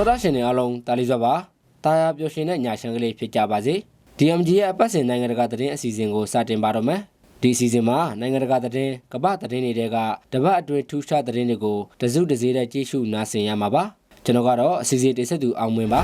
တော်တာရှင်တွေအားလုံးတာလီစွာပါတာယာပျော်ရွှင်တဲ့ညာရှန်ကလေးဖြစ်ကြပါစေ DMG ရဲ့အပတ်စဉ်နိုင်ငံတကာသတင်းအစီအစဉ်ကိုစတင်ပါတော့မယ်ဒီအစီအစဉ်မှာနိုင်ငံတကာသတင်းကမ္ဘာသတင်းတွေကတပတ်အတွင်းထူးခြားသတင်းတွေကိုတစုတစည်းနဲ့ကြည့်ရှုနားဆင်ရမှာပါကျွန်တော်ကတော့အစီအစဉ်တင်ဆက်သူအောင်မင်းပါ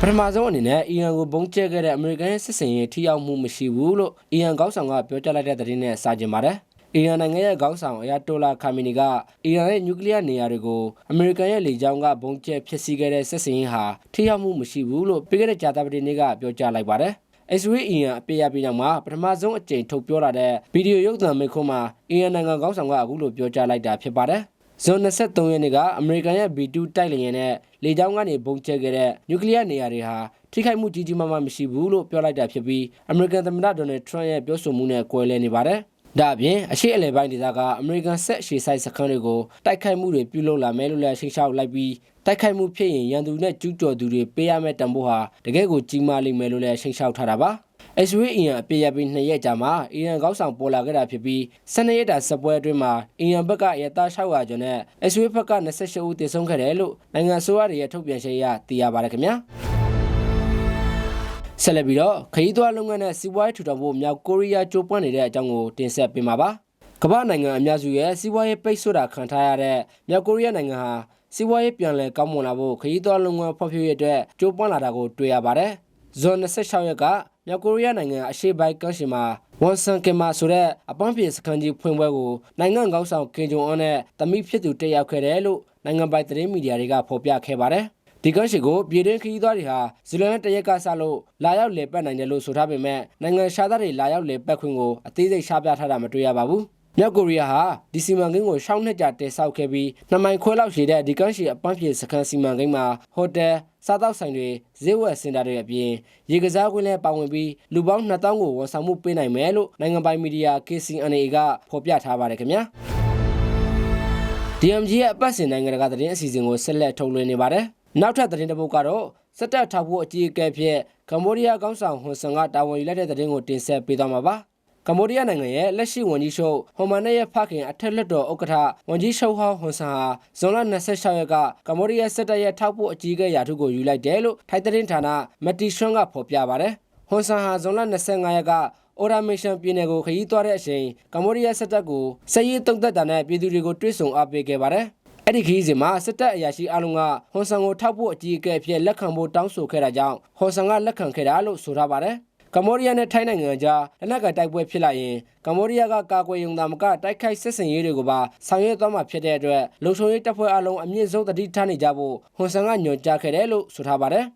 ပထမဆုံးအနေနဲ့အီရန်ကိုပုံကျဲခဲ့တဲ့အမေရိကန်ရဲ့စစ်စင်ရေးထိရောက်မှုမရှိဘူးလို့အီရန်ကောက်ဆောင်ကပြောကြားလိုက်တဲ့သတင်းနဲ့စာကျင်ပါတယ်။ အီရန်နိုင်ငံရဲ့ခေါင်းဆောင်အယာတိုလာခါမီနီကအီရန်ရဲ့နျူကလ িয়ার နေရာတွေကိုအမေရိကန်ရဲ့လေကြောင်းကပုံကျဲဖျက်ဆီးခဲ့တဲ့စစ်စင်ရေးဟာထိရောက်မှုမရှိဘူးလို့ပြီးခဲ့တဲ့ကြာသပတေးနေ့ကပြောကြားလိုက်ပါတယ်။ SWA အီရန်အပေးရပြီးနောက်မှာပထမဆုံးအကြိမ်ထုတ်ပြောလာတဲ့ဗီဒီယိုရုပ်သံမိန့်ခွန်းမှာအီရန်နိုင်ငံခေါင်းဆောင်ကအခုလိုပြောကြားလိုက်တာဖြစ်ပါတယ်။ဇွန်23ရက်နေ့ကအမေရိကန်ရဲ့ B2 တိုက်လေယာဉ်နဲ့လေကြောင်းကနေပုံကျဲခဲ့တဲ့နျူကလ িয়ার နေရာတွေဟာထိခိုက်မှုကြီးကြီးမားမားမရှိဘူးလို့ပြောလိုက်တာဖြစ်ပြီးအမေရိကန်သမ္မတဒေါ်နယ်ထရန့်ရဲ့ပြောဆိုမှုနဲ့ကွဲလွဲနေပါတယ်။ ဒါအပြင်အရှိအလဲပိုင်းဒေသကအမေရိကန်ဆက်ရှေဆိုင်စခန်းတွေကိုတိုက်ခိုက်မှုတွေပြုလုပ်လာမယ်လို့လည်းရှိရှောက်လိုက်ပြီးတိုက်ခိုက်မှုဖြစ်ရင်ရန်သူနဲ့ကျူးကျော်သူတွေပေးရမယ့်တံပိုးဟာတကယ့်ကိုကြီးမားလိမ့်မယ်လို့လည်းရှိရှောက်ထားတာပါ။ SWA အီရန်အပြည့်ရပြီး2ရက်ကြာမှာအီရန်ကောက်ဆောင်ပေါ်လာခဲ့တာဖြစ်ပြီး12ရက်တာစပွဲအတွင်းမှာအီရန်ဘက်ကရတာ600ကျော်နဲ့ SWA ဘက်က28ဦးတည်ဆုံးခဲ့တယ်လို့နိုင်ငံအစိုးရရဲ့ထုတ်ပြန်ချက်အရသိရပါတယ်ခင်ဗျာ ဆက်လက်ပြီးတော့ခရီးသွားလုပ်ငန်းနဲ့စီးပွားရေးထူထောင်ဖို့မြောက်ကိုရီးယားကြိုးပမ်းနေတဲ့အကြောင်းကိုတင်ဆက်ပေးမှာပါကမ္ဘာနိုင်ငံအများစုရဲ့စီးပွားရေးပိတ်ဆို့တာခံထားရတဲ့မြောက်ကိုရီးယားနိုင်ငံဟာစီးပွားရေးပြန်လည်ကောင်းမွန်လာဖို့ခရီးသွားလုပ်ငန်းဖော်ပြရေးအတွက်ကြိုးပမ်းလာတာကိုတွေ့ရပါတယ်ဇွန်26ရက်ကမြောက်ကိုရီးယားနိုင်ငံအရှေ့ပိုင်းကမ်းခြေမှာဝန်ဆန်ကင်မာဆိုတဲ့အပန်းဖြေစခန်းကြီးဖွင့်ပွဲကိုနိုင်ငံကောင်းဆောင်ကင်ဂျုံအွန်နဲ့တမိဖြစ်သူတက်ရောက်ခဲ့တယ်လို့နိုင်ငံပိုင်သတင်းမီဒီယာတွေကဖော်ပြခဲ့ပါတယ် ဒီကန်းရှိကိုပြည်တွင်းခရီးသွားတွေဟာဇီလန်တရက်ကဆလို့လာရောက်လေပတ်နိုင်တယ်လို့ဆိုထားပေမဲ့နိုင်ငံရှားသားတွေလာရောက်လေပတ်ခွင့်ကိုအသေးစိတ်ရှားပြထားတာမတွေ့ရပါဘူး။မြောက်ကိုရီးယားဟာဒီစီမံကိန်းကိုရှောင်းနှစ်ကြာတည်ဆောက်ခဲ့ပြီးနှစ်မိုင်ခွဲလောက်ရှိတဲ့ဒီကန်းရှိအပန်းဖြေစခန်းစီမံကိန်းမှာဟိုတယ်စားတောက်ဆိုင်တွေဈေးဝယ်စင်တာတွေအပြင်ရေကစားကွင်းလည်းပါဝင်ပြီးလူပေါင်း2000ကိုဝန်ဆောင်မှုပေးနိုင်မယ်လို့နိုင်ငံပိုင်မီဒီယာ KCNA ကဖော်ပြထားပါတယ်ခင်ဗျာ။ DMG ရဲ့အပတ်စဉ်နိုင်ငံတကာသတင်းအစီအစဉ်ကိုဆက်လက်ထုတ်လွှင့်နေပါတယ်။ နောက်ထပ်သတင်းတစ်ပုဒ်ကတော့စက်တပ်ထောက်ဖို့အကြီးအကဲဖြစ်ကမ္ဘောဒီးယားကောင်းဆောင်ဟွန်ဆန်ကတာဝန်ယူလိုက်တဲ့သတင်းကိုတင်ဆက်ပေးသွားမှာပါကမ္ဘောဒီးယားနိုင်ငံရဲ့လက်ရှိဝန်ကြီးချုပ်ဟွန်မာနဲ့ရဲ့ဖခင်အထက်လက်တော်ဥက္ကဋ္ဌဝန်ကြီးချုပ်ဟောင်းဟွန်ဆန်ဟာဇွန်လ26ရက်ကကမ္ဘောဒီးယားစစ်တပ်ရဲ့ထောက်ဖို့အကြီးအကဲရာထူးကိုယူလိုက်တယ်လို့ထိုက်သတင်းဌာနမက်တီရှွန်ကဖော်ပြပါတယ်ဟွန်ဆန်ဟာဇွန်လ25ရက်ကအော်ရာမီရှန်ပြည်နယ်ကိုခရီးသွားတဲ့အချိန်ကမ္ဘောဒီးယားစစ်တပ်ကိုစစ်ရေးတုံ့တက်တာနဲ့ပြည်သူတွေကိုတွစ်ဆုံအားပေးခဲ့ပါတယ် အဲ့ဒီခရီးစဉ်မှာစစ်တပ်အရာရှိအလုံးကဟွန်ဆန်ကိုထောက်ဖို့အကြီးအကဲဖြစ်လက်ခံဖို့တောင်းဆိုခဲ့တာကြောင့်ဟွန်ဆန်ကလက်ခံခဲ့တာလို့ဆိုထားပါတယ်ကမ္ဘောဒီးယားနဲ့ထိုင်းနိုင်ငံကြားလက်နက်ကတိုက်ပွဲဖြစ်လာရင်ကမ္ဘောဒီးယားကကာကွယ်ရုံသာမကတိုက်ခိုက်စစ်ဆင်ရေးတွေကိုပါဆောင်ရွက်သွားမှာဖြစ်တဲ့အတွက်လုံခြုံရေးတပ်ဖွဲ့အလုံးအမြင့်ဆုံးတတိထားနေကြဖို့ဟွန်ဆန်ကညွှန်ကြားခဲ့တယ်လို့ဆိုထားပါတယ်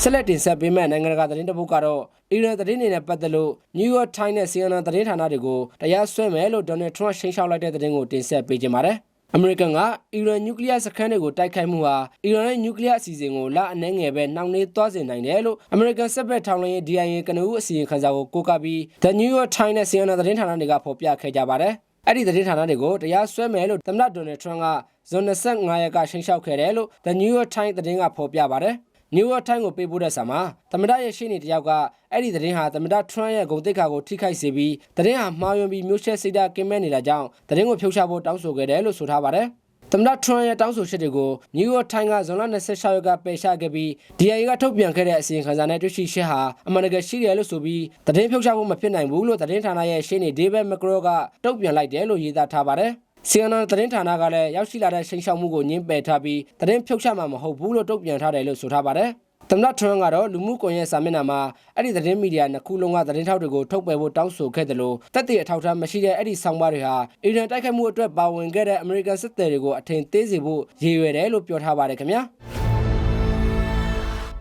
ဆက်လက်တင်ဆက်ပေးမယ့်နိုင်ငံတကာသတင်းတပုတ်ကတော့အီရန်သတင်းတွေနဲ့ပတ်သက်လို့ New York Times နဲ့ CNN သတင်းဌာနတွေကိုတရားစွဲမယ်လို့ Donald Trump ရှင်းရှောက်လိုက်တဲ့သတင်းကိုတင်ဆက်ပေးကြပါမယ်။အမေရိကန်ကအီရန်နျူကလ িয়ার စခန်းတွေကိုတိုက်ခိုက်မှုဟာအီရန်ရဲ့နျူကလ িয়ার အစီအစဉ်ကိုလအနှဲငယ်ပဲနှောင့်နှေးသွားစေနိုင်တယ်လို့အမေရိကန်စစ်ဘက်ထောင်လှမ်းရေး DIA ကနဦးအစီရင်ခံစာကိုကိုးကားပြီး The New York Times နဲ့ CNN သတင်းဌာနတွေကဖော်ပြခဲ့ကြပါတယ်။အဲ့ဒီသတင်းဌာနတွေကိုတရားစွဲမယ်လို့သမ္မတဒေါ်နယ်ထရန့်ကဇွန်25ရက်ကရှင်းလျှောက်ခဲ့တယ်လို့ The New York Times သတင်းကဖော်ပြပါတယ်။ New York Times ကိုပေးပို့တဲ့စာမှာသမ္မတရဲ့ရှေ့နေတယောက်ကအဲ့ဒီသတင်းဟာသမ္မတထရန့်ရဲ့ဂုဏ်သိက္ခာကိုထိခိုက်စေပြီးသတင်းဟာမှားယွင်းပြီးမျိုးရှဲစိတ်ဓာတ်ကင်းမဲ့နေတာကြောင့်သတင်းကိုဖြုတ်ချဖို့တောင်းဆိုခဲ့တယ်လို့ဆိုထားပါတယ်။သမ္မတထရန့်ရဲ့တောင်းဆိုချက်တွေကို New York Times ကဇွန်လ26ရက်ကပယ်ချခဲ့ပြီး DIA ကထုတ်ပြန်ခဲ့တဲ့အစီရင်ခံစာနဲ့တွေ့ရှိချက်ဟာအမှန်တကယ်ရှိတယ်လို့ဆိုပြီးသတင်းဖြုတ်ချဖို့မဖြစ်နိုင်ဘူးလို့သတင်းဌာနရဲ့ရှေ့နေ David McGraw ကတုံ့ပြန်လိုက်တယ်လို့ရေးသားထားပါတယ်။ CNN သတင်းဌာနကလည်းရောက်ရှိလာတဲ့ရှိန်ရှောက်မှုကိုညှင်းပယ်ထားပြီးသတင်းဖြုတ်ချမှာမဟုတ်ဘူးလို့တုံ့ပြန်ထားတယ်လို့ဆိုထားပါတယ်။သမ္မတထရန့်ကတော့လူမှုကွန်ရက်စာမျက်နှာမှာအဲ့ဒီသတင်းမီဒီယာနှစ်ခုလုံးကသတင်းထောက်တွေကိုထုတ်ပယ်ဖို့တောင်းဆိုခဲ့တယ်လို့တက်တဲ့အထောက်အထားမရှိတဲ့အဲ့ဒီဆောင်းပါးတွေဟာအီရန်တိုက်ခိုက်မှုအတွက်ပါဝင်ခဲ့တဲ့အမေရိကန်စစ်သည်တွေကိုအထင်သေးစေဖို့ရည်ရွယ်တယ်လို့ပြောထားပါတယ်ခင်ဗျာ။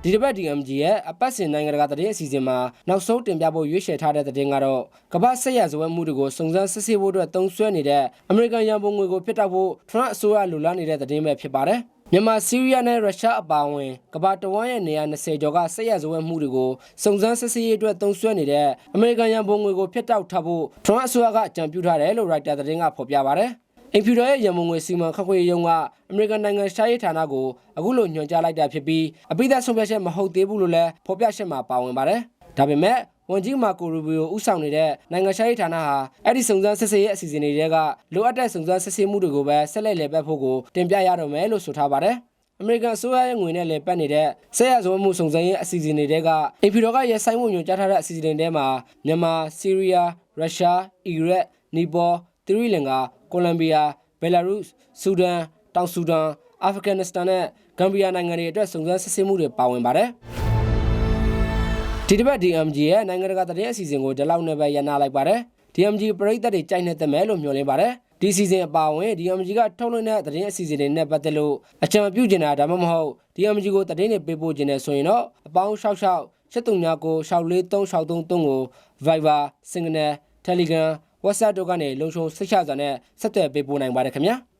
ဒီတစ်ပတ် DMG ရဲ့အပတ်စဉ်နိုင်ငံတကာသတင်းအစီအစဉ်မှာနောက်ဆုံးတင်ပြဖို့ရွေးချယ်ထားတဲ့သတင်းကတော့ကမ္ဘာဆက်ရဇဝဲမှုတွေကိုစုံစမ်းစစ်ဆေးဖို့အတွက်တုံ့ဆွဲနေတဲ့အမေရိကန်ရန်ပုံငွေကိုဖျက်တောက်ဖို့ထရန့်အစိုးရလူလာနေတဲ့သတင်းပဲဖြစ်ပါတယ်။မြန်မာဆီးရီးယားနဲ့ရုရှားအပါအဝင်ကမ္ဘာတဝန်းရဲ့နေရာ20ကျော်ကဆက်ရဇဝဲမှုတွေကိုစုံစမ်းစစ်ဆေးရေးအတွက်တုံ့ဆွဲနေတဲ့အမေရိကန်ရန်ပုံငွေကိုဖျက်တောက်ထားဖို့ထရန့်အစိုးရကအကြံပြုထားတယ်လို့ရိုက်တာသတင်းကဖော်ပြပါတယ်။ အင်ဖြူတော်ရဲ့ရန်ပုံငွေစီမံခန့်ခွဲရေးရုံးကအမေရိကန်နိုင်ငံရှားရေးဌာနကိုအခုလိုညွှန်ကြားလိုက်တာဖြစ်ပြီးအပိသက်ဆုံးဖြတ်ချက်မဟုတ်သေးဘူးလို့လည်းဖော်ပြချက်မှာပါဝင်ပါတယ်။ဒါပေမဲ့ဝန်ကြီးမာကိုရူဘီယိုဦးဆောင်နေတဲ့နိုင်ငံခြားရေးဌာနဟာအဲ့ဒီစုံစမ်းစစ်ဆေးရေးအစီအစဉ်တွေကလိုအပ်တဲ့စုံစမ်းစစ်ဆေးမှုတွေကိုပဲဆက်လက်လည်ပတ်ဖို့ကိုတင်ပြရတော့မယ်လို့ဆိုထားပါတယ်။အမေရိကန်အစိုးရရဲ့ငွေနဲ့လည်းပတ်နေတဲ့ဆက်ရဆုံးမှုစုံစမ်းရေးအစီအစဉ်တွေကအင်ဖီတော်ကရဲဆိုင်မှုညွှန်ကြားထားတဲ့အစီအစဉ်တွေမှာမြန်မာ၊ဆီးရီးယား၊ရုရှား၊အီရတ်၊နီပေါ၊သီရိလင်္ကာ၊ ကိုလံဘီယာ၊ဘယ်လာရုစ်၊ဆူဒန်၊တောင်ဆူဒန်၊အာဖဂန်နစ္စတန်နဲ့ဂမ်ဘီယာနိုင်ငံတွေအတွက်စုံစမ်းစစ်ဆေးမှုတွေပါဝင်ပါတယ်။ဒီတစ်ပတ် DMG ရဲ့နိုင်ငံတကာသတင်းအစီအစဉ်ကိုဒီလောက်နဲ့ပဲရန်နာလိုက်ပါတယ်။ DMG ပရိသတ်တွေကြိုက်နေသမယ်လို့မျှော်လင့်ပါတယ်။ဒီစီစဉ်အပါအဝင် DMG ကထုတ်လွှင့်တဲ့သတင်းအစီအစဉ်တွေနဲ့ပတ်သက်လို့အကြံပြုချင်တာဒါမှမဟုတ် DMG ကိုသတင်းတွေပေးပို့ချင်တယ်ဆိုရင်တော့အပေါင်း66 7339 64363ကို Viber, Signal, Telegram, WhatsApp တို့ကနေလုံခြုံစိတ်ချစွာနဲ့ဆက်သွယ်ပေးပို့နိုင်ပါတယ်ခင်ဗျာ။